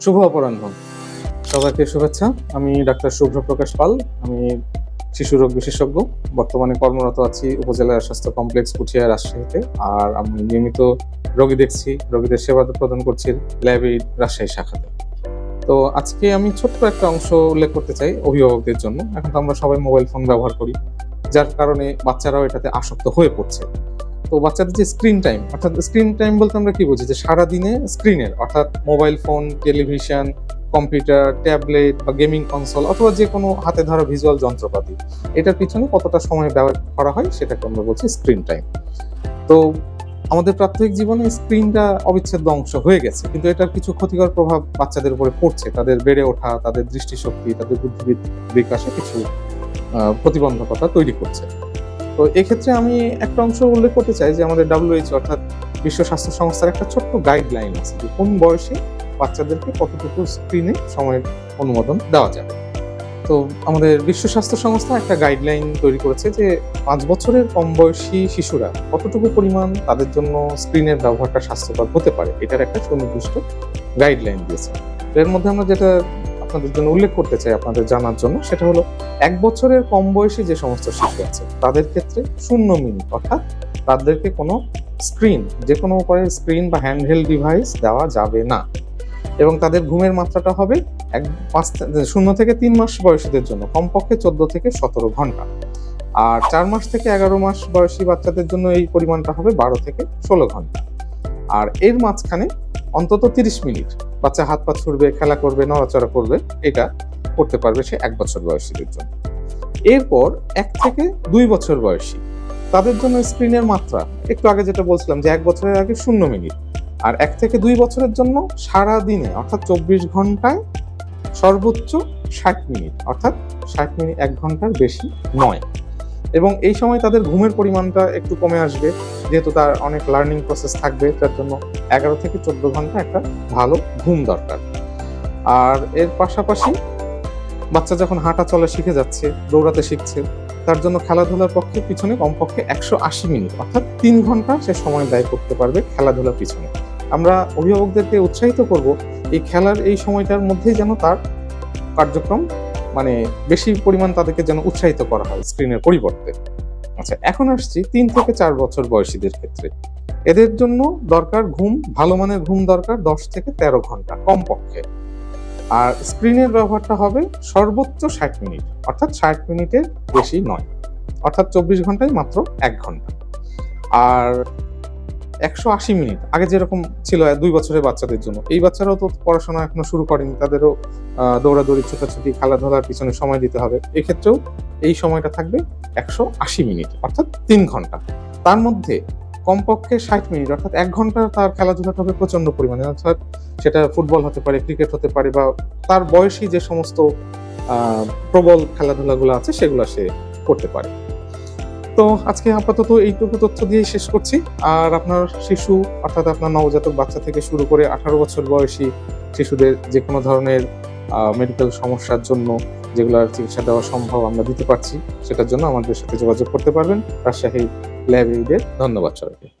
শুভ অপরাহ্ন। সবাইকে শুভেচ্ছা। আমি ডাক্তার শুভ্র প্রকাশ পাল। আমি শিশু রোগ বিশেষজ্ঞ। বর্তমানে কর্মরত আছি উপজেলা স্বাস্থ্য কমপ্লেক্স পুঠিয়া রাজশাহীতে। আর আমি নিয়মিত রোগী দেখছি, রোগীদের সেবা প্রদান করছি ল্যাবে রাজশাহী শাখাতে। তো আজকে আমি ছোট্ট একটা অংশ উল্লেখ করতে চাই অভিভাবকদের জন্য। এখন তো আমরা সবাই মোবাইল ফোন ব্যবহার করি। যার কারণে বাচ্চারাও এটাতে আসক্ত হয়ে পড়ছে। তো বাচ্চাদের যে স্ক্রিন টাইম অর্থাৎ স্ক্রিন টাইম বলতে আমরা কি বুঝি? যে সারাদিনে স্ক্রিনের অর্থাৎ mobile phone television computer tablet বা গেমিং কনসোল অথবা যে কোনো হাতে ধরা ভিজুয়াল যন্ত্রপাতি, এটার পিছনে কতটা সময় ব্যবহার করা হয় সেটাকে আমরা বলছি স্ক্রিন টাইম তো আমাদের প্রাত্যহিক জীবনে স্ক্রিনটা অবিচ্ছেদ্য অংশ হয়ে গেছে, কিন্তু এটার কিছু ক্ষতিকর প্রভাব বাচ্চাদের উপরে পড়ছে। তাদের বেড়ে ওঠা, তাদের দৃষ্টিশক্তি, তাদের বুদ্ধি বিকাশে কিছু প্রতিবন্ধকতা তৈরি করছে। তো এক্ষেত্রে আমি একটা অংশ উল্লেখ করতে চাই যে আমাদের ডাব্লিউএইচ অর্থাৎ বিশ্ব স্বাস্থ্য সংস্থার একটা ছোট্ট গাইডলাইন আছে যে কোন বয়সে বাচ্চাদেরকে কতটুকু স্ক্রিনে সময়ের অনুমোদন দেওয়া যাবে। তো আমাদের বিশ্ব স্বাস্থ্য সংস্থা একটা গাইডলাইন তৈরি করেছে যে পাঁচ বছরের কম বয়সী শিশুরা কতটুকু পরিমাণ তাদের জন্য স্ক্রিনের ব্যবহারটা স্বাস্থ্যকর হতে পারে, এটার একটা সুনির্দিষ্ট গাইডলাইন দিয়েছে। এর মধ্যে আমরা যেটা আপনাদের জন্য উল্লেখ করতে চাই আপনাদের জানার জন্য, সেটা হলো এক বছরের কম বয়সী যে সমস্ত শিশু আছে, তাদের ক্ষেত্রে শূন্য মিনিট, অর্থাৎ তাদেরকে কোনো স্ক্রিন, যে কোনো উপায়ে স্ক্রিন বা হ্যান্ডহেল ডিভাইস দেওয়া যাবে না। এবং তাদের ঘুমের মাত্রাটা হবে এক পাঁচ শূন্য থেকে তিন মাস বয়সীদের জন্য, কমপক্ষে চোদ্দ থেকে সতেরো ঘণ্টা। আর চার মাস থেকে এগারো মাস বয়সী বাচ্চাদের জন্য এই পরিমাণটা হবে বারো থেকে ষোলো ঘণ্টা। আর এর মাঝখানে অন্তত তিরিশ মিনিট বাচ্চা হাত পা ছুড়বে, খেলা করবে, নড়াচড়া করবে, এটা করতে পারবে সে এক বছর বয়সীদের জন্য এরপর এক থেকে দুই বছর বয়সী, তাদের জন্য স্ক্রিনের মাত্রা, একটু আগে যেটা বলছিলাম যে এক বছরের আগে শূন্য মিনিট, আর এক থেকে দুই বছরের জন্য সারা দিনে অর্থাৎ চব্বিশ ঘন্টায় সর্বোচ্চ ষাট মিনিট, অর্থাৎ ষাট মিনিট এক ঘণ্টার বেশি নয়। এবং এই সময় তাদের ঘুমের পরিমাণটা একটু কমে আসবে, যেহেতু তার অনেক লার্নিং প্রসেস থাকবে, তার জন্য এগারো থেকে চোদ্দ ঘণ্টা একটা ভালো ঘুম দরকার। আর এর পাশাপাশি বাচ্চা যখন হাঁটা চলা শিখে যাচ্ছে, দৌড়াতে শিখছে, তার জন্য খেলাধুলার পক্ষে পিছনে কমপক্ষে একশো আশি মিনিট, অর্থাৎ তিন ঘণ্টা সে সময় ব্যয় করতে পারবে খেলাধুলার পিছনে। আমরা অভিভাবকদেরকে উৎসাহিত করব, এই খেলার এই সময়টার মধ্যেই যেন তার কার্যক্রম মানে বেশি পরিমাণ তাদেরকে যেন উৎসাহিত করা হয় স্ক্রিনের পরিবর্তে। আচ্ছা এখন আসছি তিন থেকে চার বছর বয়সীদের ক্ষেত্রে। এদের জন্য দরকার ঘুম, ভালো মানের ঘুম দরকার দশ থেকে তেরো ঘণ্টা কমপক্ষে। আর স্ক্রিনের ব্যবহারটা হবে সর্বোচ্চ ষাট মিনিট, অর্থাৎ ষাট মিনিটের বেশি নয়, অর্থাৎ চব্বিশ ঘন্টায় মাত্র এক ঘণ্টা। আর একশো আশি মিনিট। আগে যেরকম ছিল দুই বছরের বাচ্চাদের জন্য। এই বাচ্চারাও তো পড়াশোনা এখনও শুরু করেনি। তাদেরও দৌড়াদৌড়ি, ছোটাছুটি, খেলাধুলার পিছনে সময় দিতে হবে। এক্ষেত্রেও এই সময়টা থাকবে একশো আশি মিনিট, অর্থাৎ তিন ঘণ্টা। তার মধ্যে কমপক্ষে ষাট মিনিট, অর্থাৎ এক ঘণ্টা তার খেলাধুলাটা হবে প্রচণ্ড পরিমাণে। অর্থাৎ সেটা ফুটবল হতে পারে, ক্রিকেট হতে পারে বা তার বয়সী যে সমস্ত প্রবল খেলাধুলাগুলো আছে, সেগুলো সে করতে পারে। তো আজকে আপাতত এইটুকু তথ্য দিয়ে শেষ করছি। আর আপনার শিশু, অর্থাৎ আপনার নবজাতক বাচ্চা থেকে শুরু করে আঠারো বছর বয়সী শিশুদের যে কোনো ধরনের মেডিকেল সমস্যার জন্য যেগুলোর চিকিৎসা দেওয়া সম্ভব আমরা দিতে পারছি, সেটার জন্য আমাদের সাথে যোগাযোগ করতে পারবেন। রাজশাহী ল্যাব ধন্যবাদ সবাইকে।